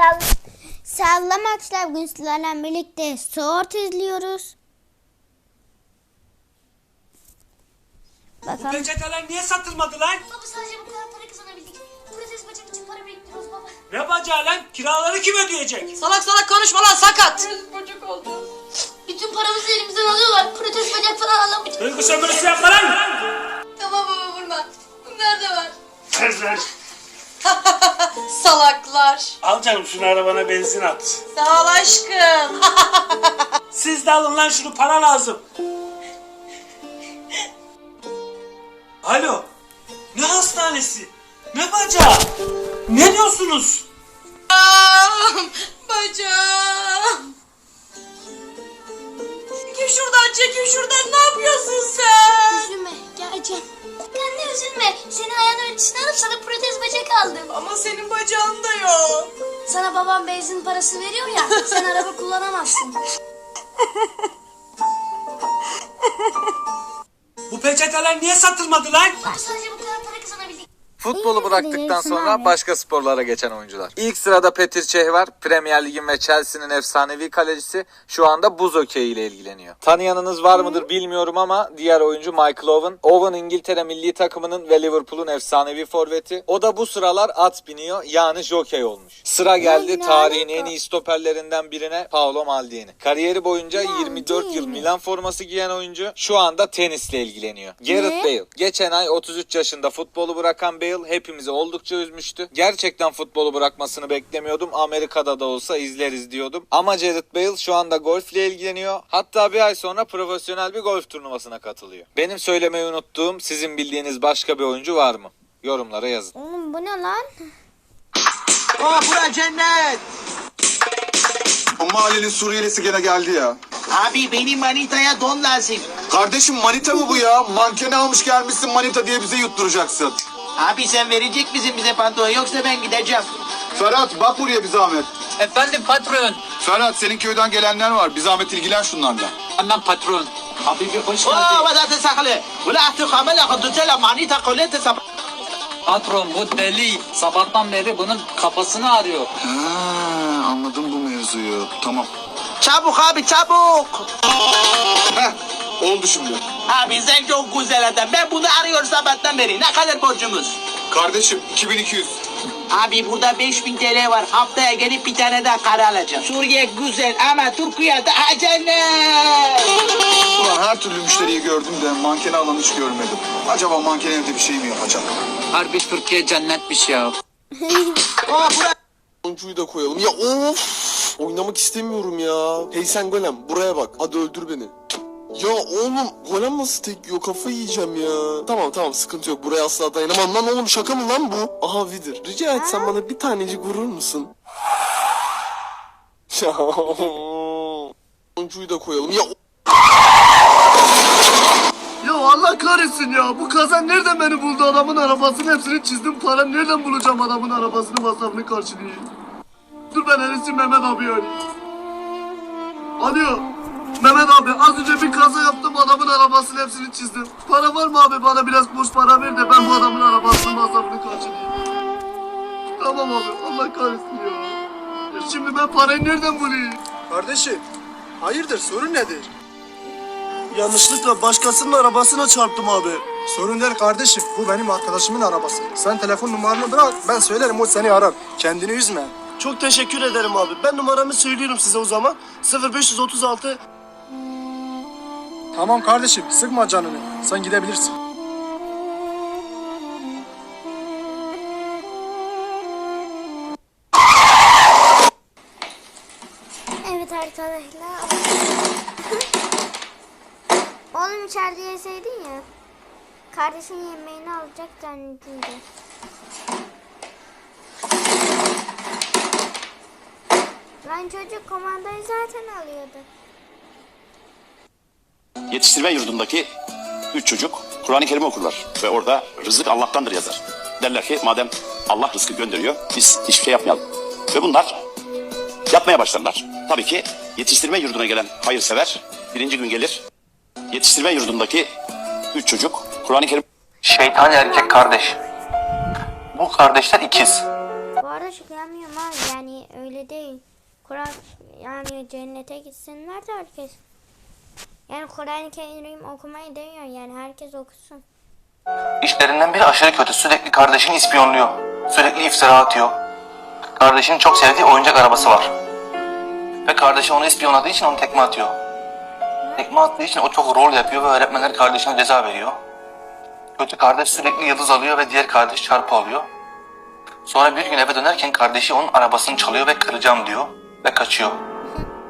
Sall Sallama Akşener bugün sizlerle birlikte Sword izliyoruz. Bakalım. Peçeteler niye satılmadı lan? Baba sadece bu kadar para kazanabildik. Protez bacak için para biriktiriyoruz baba. Ne bacağı lan? Kiraları kim ödeyecek? Salak salak konuşma lan sakat. bacak oldu. Bütün paramızı elimizden alıyorlar. Protez bacak falan alamayacağız. Duygu sömürüsü yapma lan! Tamam baba vurma. Bunlar da var. Ver. Salaklar. Al canım şunu arabana benzin at. Sağ ol aşkım. Siz de alın lan şunu para lazım. Alo. Ne hastanesi? Ne bacağı? Ne diyorsunuz? Bacağım. Bacağım. Çekil şuradan çekil şuradan ne aldım. Ama senin bacağın da yok. Sana babam benzin parası veriyor ya. Sen araba kullanamazsın. Bu peçeteler niye satılmadı lan? Sadece bu kazanabildik. Futbolu bıraktıktan sonra başka sporlara geçen oyuncular. İlk sırada Petir Cech var. Premier Lig'in ve Chelsea'nin efsanevi kalecisi. Şu anda buz hokeyi ile ilgileniyor. Tanıyanınız var mıdır bilmiyorum ama diğer oyuncu Michael Owen. Owen İngiltere milli takımının ve Liverpool'un efsanevi forveti. O da bu sıralar at biniyor yani jockey olmuş. Sıra geldi tarihin en iyi stoperlerinden birine Paolo Maldini. Kariyeri boyunca 24 yıl Milan forması giyen oyuncu şu anda tenisle ilgileniyor. Gareth Bale. Geçen ay 33 yaşında futbolu bırakan Bale hepimizi oldukça üzmüştü. Gerçekten futbolu bırakmasını beklemiyordum. Amerika'da da olsa izleriz diyordum. Ama Gareth Bale şu anda golfle ilgileniyor. Hatta bir ay sonra profesyonel bir golf turnuvasına katılıyor. Benim söylemeyi unuttuğum sizin bildiğiniz başka bir oyuncu var mı? Yorumlara yazın. Oğlum bu ne lan? Aa bura cennet. O mahallenin Suriyelisi gene geldi ya. Abi benim manitaya don lazım. Kardeşim manita mı bu ya? Mankeni almış gelmişsin manita diye bize yutturacaksın. Abi sen verecek misin bize pantolon yoksa ben gideceğim. Ferhat bak buraya bir zahmet. Efendim patron. Ferhat senin köyden gelenler var. Bir zahmet ilgilen şunlarla. Hemen patron. Habibi hoş geldin. Oo vadatı saklı. Ula ahtı kamela kudüsele manita kolete sabah. Patron bu deli. Sabahtan beri bunun kafasını arıyor. Ha, anladım bu mevzuyu. Tamam. Çabuk abi çabuk. Heh, oldu şimdi. Abi sen çok güzel adam. Ben bunu arıyorum sabahtan beri. Ne kadar borcumuz? Kardeşim 2200. Abi burada 5000 TL var. Haftaya gelip bir tane daha kara alacağım. Suriye güzel ama Türkiye daha cennet. Ulan her türlü müşteriyi gördüm de mankeni alan hiç görmedim. Acaba manken evde bir şey mi yapacak? Harbi Türkiye cennetmiş ya. Aa bura Oyuncuyu da koyalım. Ya of! Oynamak istemiyorum ya. Hey sen Golem buraya bak. Hadi öldür beni. Ya oğlum Golem nasıl tek yiyor kafayı yiyeceğim ya. Tamam tamam sıkıntı yok buraya asla dayanamam lan oğlum şaka mı lan bu? Aha Vidir rica etsem bana bir tanecik vurur musun? Ya oyuncuyu da koyalım. Ya ya Allah kahretsin ya. Bu kazan nereden beni buldu? Adamın arabasının hepsini çizdim. Para nereden bulacağım adamın arabasını masrafını karşılayayım? Dur ben en iyisi Mehmet abi arayayım. Alo. Mehmet abi az önce bir kaza yaptım adamın arabasının hepsini çizdim. Para var mı abi bana biraz boş para ver de ben bu adamın arabasının masrafını karşılayayım. Tamam abi Allah kahretsin ya. ya şimdi ben parayı nereden bulayım? Kardeşim, hayırdır sorun nedir? Yanlışlıkla başkasının arabasına çarptım abi. Sorun değil kardeşim, bu benim arkadaşımın arabası. Sen telefon numaranı bırak, ben söylerim o seni arar. Kendini üzme. Çok teşekkür ederim abi. Ben numaramı söylüyorum size o zaman. 0536 Tamam kardeşim, sıkma canını. Sen gidebilirsin. Evet arkadaşlar. Oğlum içeride yeseydin ya. Kardeşin yemeğini alacak zannedildi. Lan çocuk komandayı zaten alıyordu. Yetiştirme yurdundaki üç çocuk Kur'an-ı Kerim okurlar. Ve orada rızık Allah'tandır yazar. Derler ki madem Allah rızkı gönderiyor biz hiçbir şey yapmayalım. Ve bunlar yapmaya başlarlar. Tabii ki yetiştirme yurduna gelen hayırsever birinci gün gelir. Yetiştirme yurdundaki üç çocuk Kur'an-ı Kerim Şeytan erkek kardeş. Bu kardeşler ikiz. Bu arada şükranmıyorum abi yani öyle değil. Kur'an yani cennete gitsinler de herkes. Yani Kur'an-ı Kerim okumayı demiyor yani herkes okusun. İşlerinden biri aşırı kötü. Sürekli kardeşini ispiyonluyor. Sürekli iftira atıyor. Kardeşinin çok sevdiği oyuncak arabası var. Ve kardeşi onu ispiyonladığı için onu tekme atıyor. Tekme attığı için o çok rol yapıyor ve öğretmenler kardeşine ceza veriyor. Kötü kardeş sürekli yıldız alıyor ve diğer kardeş çarpı alıyor. Sonra bir gün eve dönerken kardeşi onun arabasını çalıyor ve kıracağım diyor ve kaçıyor.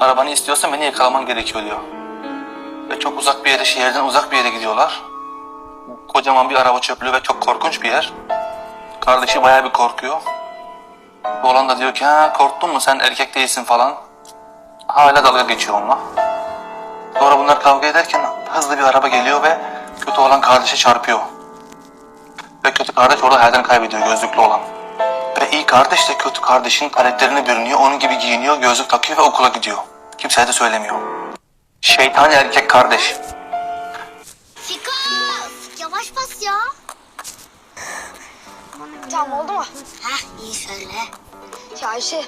Arabanı istiyorsan beni yakalaman gerekiyor diyor. Ve çok uzak bir yere, şehirden uzak bir yere gidiyorlar. Kocaman bir araba çöplüğü ve çok korkunç bir yer. Kardeşi bayağı bir korkuyor. Oğlan da diyor ki ha korktun mu sen erkek değilsin falan. Hala dalga geçiyor onunla. Sonra bunlar kavga ederken hızlı bir araba geliyor ve kötü olan kardeşe çarpıyor. Ve kötü kardeş orada hayatını kaybediyor gözlüklü olan. Ve iyi kardeş de kötü kardeşin paletlerine bürünüyor, onun gibi giyiniyor, gözlük takıyor ve okula gidiyor. Kimseye de söylemiyor. Şeytani erkek kardeş. Fiko! Yavaş bas ya. Tamam oldu mu? Heh iyi söyle. Ya Ayşe.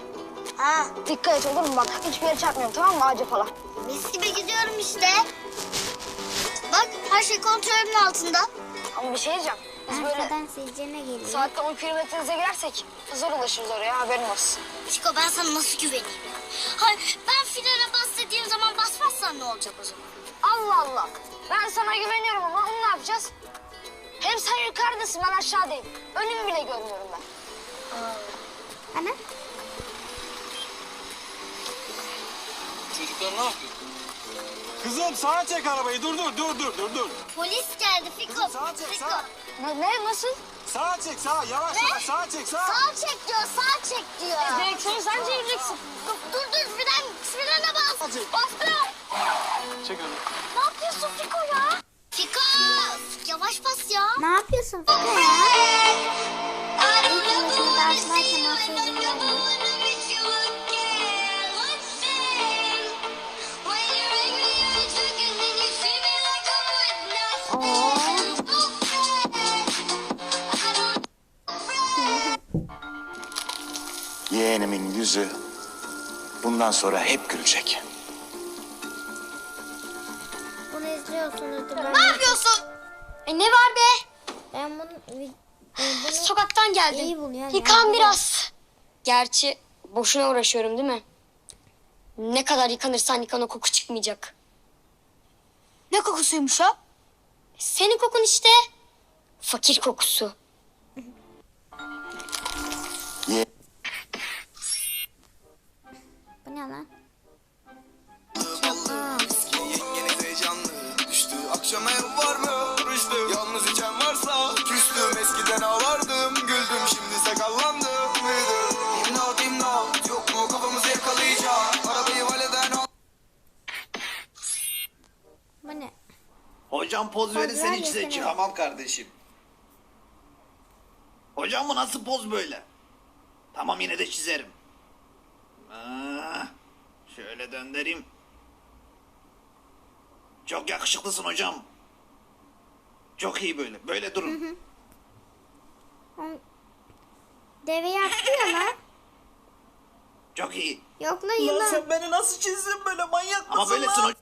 Ha. Dikkat et olur mu bak hiçbir yere çarpmıyorum tamam mı ağaca falan. Mis gibi gidiyorum işte. Bak her şey kontrolümün altında. Ama bir şey diyeceğim. Biz böyle sizce ne geliyor? saatte 10 kilometre hıza girersek zor ulaşırız oraya haberin olsun. Fiko ben sana nasıl güveneyim ya? Hayır ben frene bas dediğim zaman basmazsan ne olacak o zaman? Allah Allah. Ben sana güveniyorum ama onu ne yapacağız? Hem sen yukarıdasın ben aşağıdayım. Önümü bile görmüyorum ben. Ana? Çocuklar ne yapıyor? Kızım sağa çek arabayı. Dur dur dur dur dur dur. Polis geldi Fiko. Sağa çek, Fiko. sağa. Ne, ne nasıl? Sağa çek sağa. Yavaş yavaş sağa çek sağa. Sağ çek diyor sağ çek diyor. Direksiyonu sen çevireceksin. Dur dur dur fren, frene bas. Çek. Çek onu. Ne yapıyorsun Fiko ya? Fiko! Yavaş bas ya. Ne yapıyorsun Fiko ya? İlk başını ders verken o sözünü verdim. Yeğenimin yüzü bundan sonra hep gülecek. Ben, Ne yapıyorsun? E ne var be? Ben bunu, e, bunu Sokaktan geldim. iyi buluyorum. Yıkan biraz. Gerçi boşuna uğraşıyorum değil mi? Ne kadar yıkanırsan yıkan o koku çıkmayacak. Ne kokusuymuş o? Senin kokun işte. Fakir kokusu. Bu ne lan? Akşam ev var mı? Rüştü Yalnız içen varsa Küstüm eskiden ağlardım Güldüm şimdi sakallandım Büyüdüm İmdat imdat Yok mu kafamızı yakalayacak Arabayı valeden al Bu ne? Hocam poz Poz verirsen ver hiç yesene. de çıkamam kardeşim. Hocam bu nasıl poz böyle? Tamam yine de çizerim. Ah, şöyle döndüreyim. Çok yakışıklısın hocam. Çok iyi böyle. Böyle durun. Deve yaptı ya lan. Çok iyi. Yok lan yılan. beni nasıl çizdin böyle manyak Ama böylesin hocam.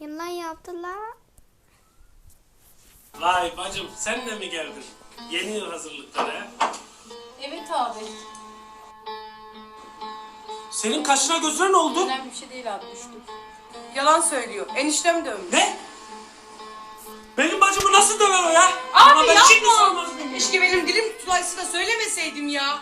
Yılan yaptı lan. Vay bacım sen de mi geldin? Yeni yıl hazırlıkları ha? Evet abi. Senin kaşına gözüne ne oldu? Önemli bir şey değil abi düştüm. Yalan söylüyor. Eniştem dövmüş. Ne? Benim bacımı nasıl döver o ya? Abi Ama ben şimdi yapma. sormaz mıyım? Keşke benim dilim tutulaysa da söylemeseydim ya.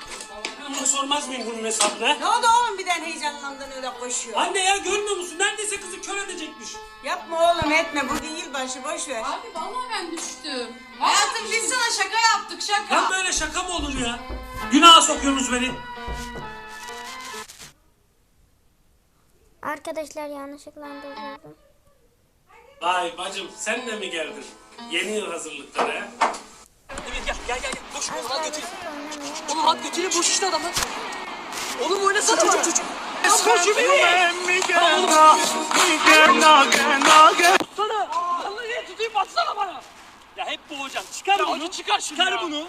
Bunu sormaz mıyım bunun hesabını? Ne oldu oğlum birden heyecanlandın öyle koşuyor. Anne ya görmüyor musun? Neredeyse kızı kör edecekmiş. Yapma oğlum etme bugün yılbaşı boş ver. Abi vallahi ben düştüm. Hayatım biz sana şaka yaptık şaka. Ya böyle şaka mı olur ya? Günaha sokuyorsunuz beni. Arkadaşlar yanlışlıkla durdurdum. Vay bacım sen de mi geldin? Yeni yıl hazırlıkları ha? Evet gel gel gel. Koş oğlum hadi götür. Oğlum hadi götürün boş işte adamı. Oğlum oynasana çocuk çocuk. Koş Sana. Vallahi tutayım baksana bana. Ya hep boğacağım. Çıkar bunu. Hadi çıkar şunu Çıkar bunu.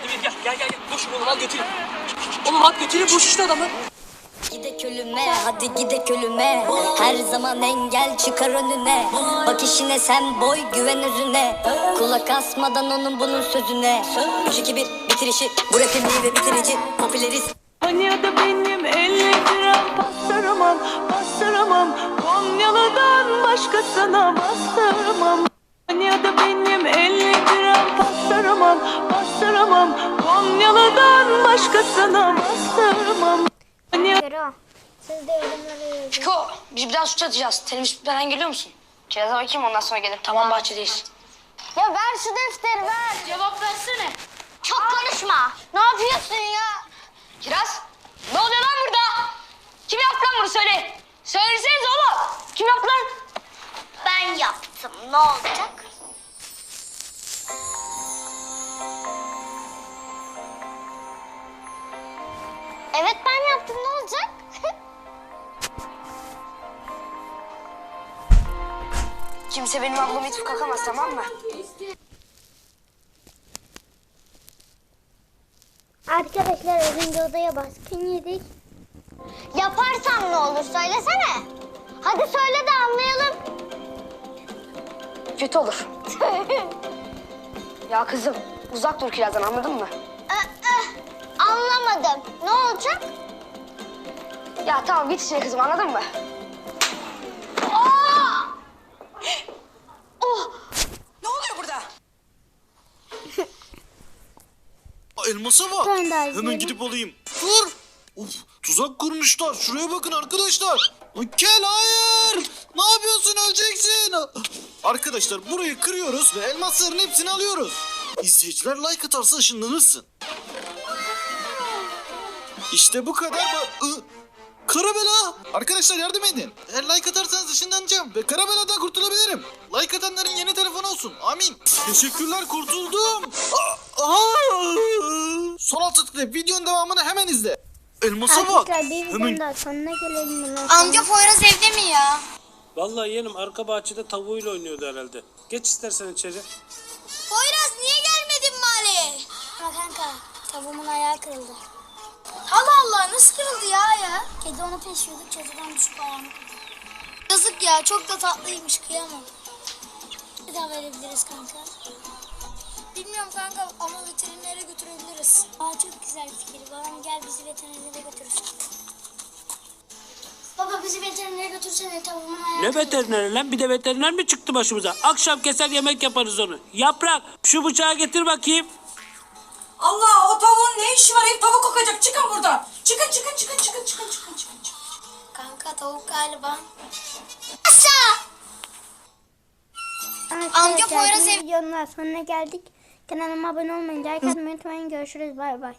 Evet gel gel gel. Koş oğlum hadi götürün. Oğlum bak götüyle boş işte adamı. Gidek ölüme hadi gidek ölüme Her zaman engel çıkar önüne. Bak işine sen boy güven özüne Kulak asmadan onun bunun sözüne. 3 2 1 bitirişi Bu rapin iyi ve bitirici Popüleriz Konya'da benim 50 gram bastıramam, bastıramam Konyalı'dan başkasına bastıramam Konya'da benim 50 gram bastıramam, bastıramam Konyalı'dan başkasına bastıramam Kero. Siz de yazın. Piko biz biraz su atacağız. Bitmeden geliyor musun? Kiraz'a bakayım ondan sonra gelirim. Tamam bahçedeyiz. Ya ver şu defteri ver. Cevap versene. Çok konuşma. Ne yapıyorsun ya? Kiraz ne oluyor lan burada? Kim yaptı lan bunu söyle. Söyleseniz oğlum. Kim yaptı lan? Ben yaptım. Ne olacak? Kimse benim ablamı itip kakamaz tamam mı? Arkadaşlar az önce odaya baskın yedik. Yaparsam ne olur söylesene. Hadi söyle de anlayalım. Kötü olur. ya kızım uzak dur Kiraz'dan anladın mı? Anlamadım. Ne olacak? Ya tamam git içine kızım anladın mı? Ne oluyor burada? Elmasa bak. Ben de Hemen izleyelim. gidip alayım. Dur. Of tuzak kurmuşlar. Şuraya bakın arkadaşlar. Gel hayır. Ne yapıyorsun öleceksin. Arkadaşlar burayı kırıyoruz ve elmasların hepsini alıyoruz. İzleyiciler like atarsa ışınlanırsın. İşte bu kadar. Ba- Karabela! Arkadaşlar yardım edin. Eğer like atarsanız ışınlanacağım ve Karabela'dan kurtulabilirim. Like atanların yeni telefonu olsun. Amin. Teşekkürler kurtuldum. Aa, aa! Son altı tıklayıp videonun devamını hemen izle. Elmasa bak. Arkadaşlar bir videonun Hemen daha sonuna gelelim. Amca. Poyraz evde mi ya? Vallahi yeğenim arka bahçede tavuğuyla oynuyordu herhalde. Geç istersen içeri. Poyraz niye gelmedin Mali? Ha kanka tavuğumun ayağı kırıldı. Allah Allah nasıl kırıldı ya ya? Kedi onu peşiyordu kediden düşüp ayağını kırdı. Yazık ya çok da tatlıymış kıyamam. Bir daha verebiliriz kanka. Bilmiyorum kanka ama veterinere götürebiliriz. Aa çok güzel fikir. Babam gel bizi veterinere götürürsün. Baba bizi veterinere götürsene tavuğumun ayağı Ne veterineri lan? Bir de veteriner mi çıktı başımıza? Akşam keser yemek yaparız onu. Yaprak şu bıçağı getir bakayım. Allah o tavuğun ne işi var? Ev tavuk kokacak. Çıkın buradan. Çıkın çıkın çıkın çıkın çıkın çıkın çıkın. çıkın. Kanka tavuk galiba. Aşağı. Amca Poyraz ev- videonun sonuna geldik. Kanalıma abone olmayı, like atmayı unutmayın. Görüşürüz. Bay bay.